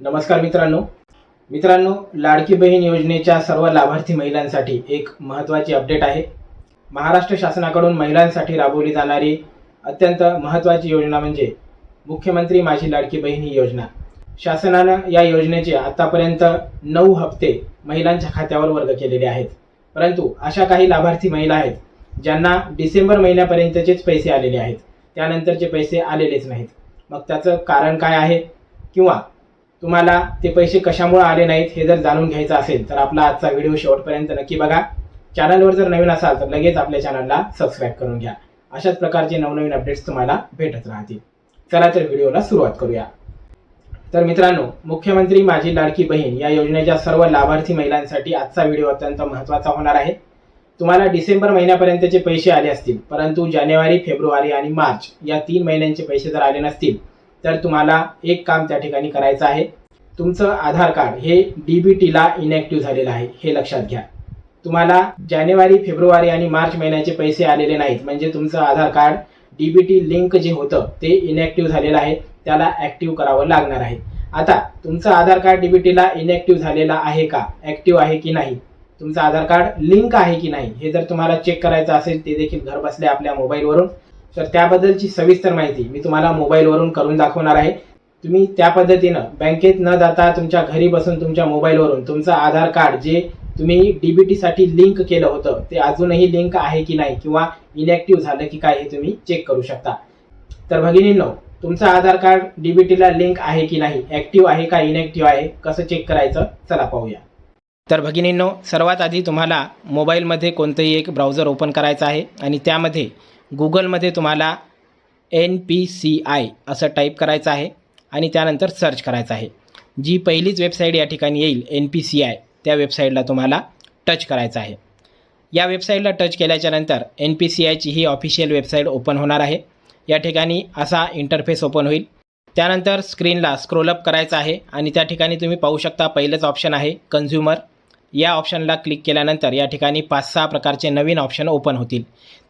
नमस्कार मित्रांनो. मित्रांनो लाडकी बहीण योजनेच्या सर्व लाभार्थी महिलांसाठी एक महत्त्वाची अपडेट आहे. महाराष्ट्र शासनाकडून महिलांसाठी राबवली जाणारी अत्यंत महत्त्वाची योजना म्हणजे मुख्यमंत्री माझी लाडकी बहीण ही योजना. शासनानं या योजनेचे आतापर्यंत नऊ हप्ते महिलांच्या खात्यावर वर्ग केलेले आहेत. परंतु अशा काही लाभार्थी महिला आहेत ज्यांना डिसेंबर महिन्यापर्यंतचेच पैसे आलेले आहेत. त्यानंतरचे पैसे आलेलेच नाहीत. मग त्याचं कारण काय आहे? किंवा तुम्हाला ते पैसे कशामुळे आले नाहीत हे जर जाणून घ्यायचं असेल तर आपला आजचा व्हिडिओ शेवटपर्यंत नक्की बघा. चॅनलवर जर नवीन असाल तर लगेच आपल्या चॅनलला सबस्क्राईब करून घ्या. अशाच प्रकारचे नवनवीन अपडेट्स तुम्हाला भेटत राहतील. चला तर व्हिडिओला सुरुवात करूया. तर मित्रांनो मुख्यमंत्री माझी लाडकी बहीण या योजनेच्या सर्व लाभार्थी महिलांसाठी आजचा व्हिडिओ अत्यंत महत्त्वाचा होणार आहे. तुम्हाला डिसेंबर महिन्यापर्यंतचे पैसे आले असतील परंतु जानेवारी फेब्रुवारी आणि मार्च या तीन महिन्यांचे पैसे जर आले नसतील तर तुम्हाला एक काम त्या ठिकाणी करायचं आहे. तुमचं आधार कार्ड हे डी बी टीला इनॅक्टिव्ह झालेलं आहे हे लक्षात घ्या. तुम्हाला जानेवारी फेब्रुवारी आणि मार्च महिन्याचे पैसे आलेले नाहीत म्हणजे तुमचं Aadhaar card D B T link जे होतं ते इनॅक्टिव्ह झालेलं आहे त्याला ॲक्टिव्ह करावं लागणार आहे. आता तुमचं आधार कार्ड डी बी टीला इनॅक्टिव्ह झालेला आहे का? ॲक्टिव्ह आहे की नाही? तुमचं आधार कार्ड लिंक आहे की नाही? हे जर तुम्हाला चेक करायचं असेल ते देखील घर बसल्या आपल्या मोबाईलवरून तर त्याबद्दलची सविस्तर माहिती मी तुम्हाला मोबाईलवरून करून दाखवणार आहे. तुम्ही त्या पद्धतीनं बँकेत न जाता तुमच्या घरी बसून तुमच्या मोबाईलवरून तुमचं आधार कार्ड जे तुम्ही डीबीटीसाठी लिंक केलं होतं ते अजूनही लिंक आहे की नाही किंवा इनॅक्टिव्ह झालं की काय हे तुम्ही चेक करू शकता. तर भगिनींनो तुमचं आधार कार्ड डीबीटीला लिंक आहे की नाही ऍक्टिव्ह आहे का इनॅक्टिव्ह आहे कसं चेक करायचं चला पाहूया. तर भगिनींनो सर्वात आधी तुम्हाला मोबाईलमध्ये कोणतंही एक ब्राउझर ओपन करायचं आहे आणि त्यामध्ये गुगलमध्ये तुम्हाला एन पी सी आय असं टाईप करायचं आहे आणि त्यानंतर सर्च करायचं आहे. जी पहिलीच वेबसाईट या ठिकाणी येईल एन पी सी आय त्या वेबसाईटला तुम्हाला टच करायचं आहे. या वेबसाईटला टच केल्याच्यानंतर एन पी सी आयची ही ऑफिशियल वेबसाईट ओपन होणार आहे. या ठिकाणी असा इंटरफेस ओपन होईल. त्यानंतर स्क्रीनला स्क्रोलअप करायचं आहे आणि त्या ठिकाणी तुम्ही पाहू शकता पहिलंच ऑप्शन आहे कन्झ्युमर. या ऑप्शनला क्लिक केल्यानंतर या ठिकाणी पाच सहा प्रकारचे नवीन ऑप्शन ओपन होतील.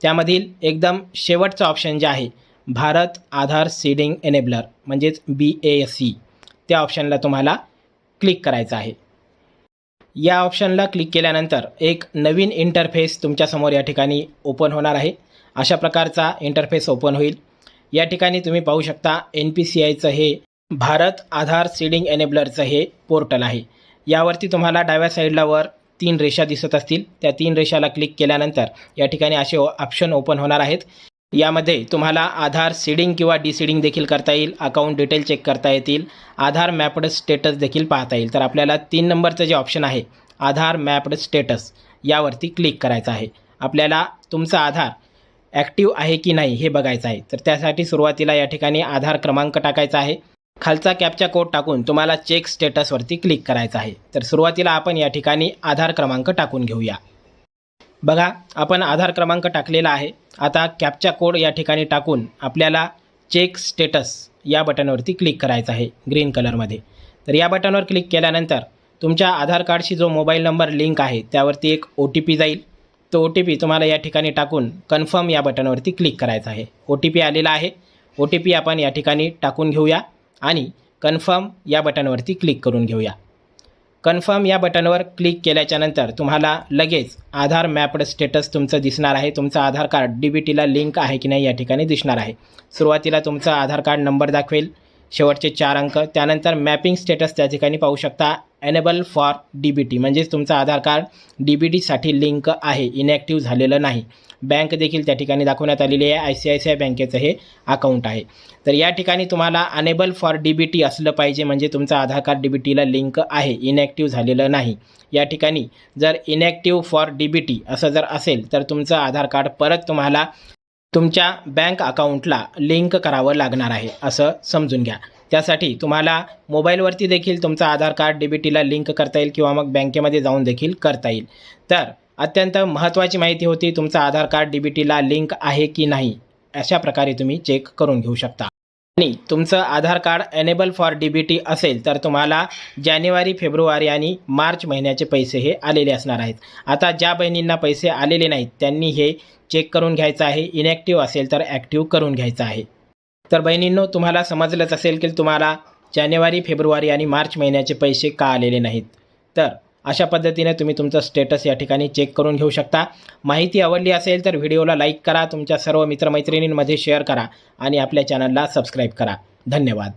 त्यामधील एकदम शेवटचं ऑप्शन जे आहे भारत आधार सीडिंग एनेबलर म्हणजेच बी ए एस सी त्या ऑप्शनला तुम्हाला क्लिक करायचं आहे. या ऑप्शनला क्लिक केल्यानंतर एक नवीन इंटरफेस तुमच्यासमोर या ठिकाणी ओपन होणार आहे. अशा प्रकारचा इंटरफेस ओपन होईल. या ठिकाणी तुम्ही पाहू शकता एन पी सी आयचं हे भारत आधार सीडिंग एनेबलरचं हे पोर्टल आहे. यावरती तुम्हाला डाव्या साईडला वर तीन रेषा दिसत असतील. त्या तीन रेषाला क्लिक केल्यानंतर या ठिकाणी असे ऑप्शन ओपन होणार आहेत. यामध्ये तुम्हाला आधार सीडिंग किंवा डिसिडिंग देखील करता येईल. अकाउंट डिटेल चेक करता येतील. आधार मॅपड स्टेटस देखील पाहता येईल. तर आपल्याला तीन नंबरचं जे ऑप्शन आहे आधार मॅपड स्टेटस यावरती क्लिक करायचं आहे. आपल्याला तुमचा आधार ॲक्टिव्ह आहे की नाही हे बघायचं आहे. तर त्यासाठी सुरुवातीला या ठिकाणी आधार क्रमांक टाकायचा आहे. खालचा कॅपचा कोड टाकून तुम्हाला चेक स्टेटसवरती क्लिक करायचं आहे. तर सुरुवातीला आपण या ठिकाणी आधार क्रमांक टाकून घेऊया. बघा आपण आधार क्रमांक टाकलेला आहे. आता कॅपचा कोड या ठिकाणी टाकून आपल्याला चेक स्टेटस या बटनवरती क्लिक करायचं आहे ग्रीन कलरमध्ये. तर या बटनवर क्लिक केल्यानंतर तुमच्या आधार कार्डशी जो मोबाईल नंबर लिंक आहे त्यावरती एक ओ टी पी जाईल. तो ओ टी पी तुम्हाला या ठिकाणी टाकून कन्फर्म या बटनवरती क्लिक करायचं आहे. ओ टी पी आलेला आहे. ओ टी पी आपण या ठिकाणी टाकून घेऊया. आणि कन्फर्म या बटनवरती क्लिक करून घेऊया. कन्फर्म या बटनवर क्लिक केल्याच्यानंतर तुम्हाला लगेच आधार मॅपड स्टेटस तुमचं दिसणार आहे. तुमचं आधार कार्ड डी बी टीला लिंक आहे की नाही या ठिकाणी दिसणार आहे. सुरुवातीला तुमचा आधार कार्ड नंबर दाखवेल. शेवटचे चार अंक. त्यानंतर मॅपिंग स्टेटस त्या ठिकाणी पाहू शकता. Enable for D B T म्हणजेच तुमचं आधार कार्ड डी बी टीसाठी लिंक आहे इनॅक्टिव्ह झालेलं नाही. बँक देखील त्या ठिकाणी दाखवण्यात आलेली आहे I C I C I बँकेचं हे अकाउंट आहे. तर या ठिकाणी तुम्हाला enable for D B T असलं पाहिजे म्हणजे तुमचं आधार कार्ड डी बी टीला लिंक आहे इनॅक्टिव्ह झालेलं नाही. या ठिकाणी जर inactive for D B T असं जर असेल तर तुमचं आधार कार्ड परत तुम्हाला तुमच्या बँक अकाउंटला लिंक करावं लागणार आहे असं समजून घ्या. त्यासाठी तुम्हाला मोबाईलवरती देखील तुमचा आधार कार्ड डी बी टीला लिंक करता येईल किंवा मग बँकेमध्ये जाऊन देखील करता येईल. तर अत्यंत महत्त्वाची माहिती होती तुमचा आधार कार्ड डी बी टीला लिंक आहे की नाही अशा प्रकारे तुम्ही चेक करून घेऊ शकता. आणि तुमचं Aadhaar card enable for D B T असेल तर तुम्हाला जानेवारी फेब्रुवारी आणि मार्च महिन्याचे पैसे हे आलेले असणार आहेत. आता ज्या बहिणींना पैसे आलेले नाहीत त्यांनी हे चेक करून घ्यायचं आहे. इनॅक्टिव्ह असेल तर ॲक्टिव्ह करून घ्यायचं आहे. तर बहिणींनो तुम्हाला समजलंच असेल की तुम्हाला जानेवारी फेब्रुवारी आणि मार्च महिन्याचे पैसे का आलेले नाहीत. तर अशा पद्धतीने तुम्ही तुमचं स्टेटस या ठिकाणी चेक करून घेऊ शकता. माहिती आवडली असेल तर व्हिडिओला लाईक करा तुमच्या सर्व मित्रमैत्रिणींमध्ये शेअर करा आणि आपल्या चॅनलला सबस्क्राईब करा. धन्यवाद.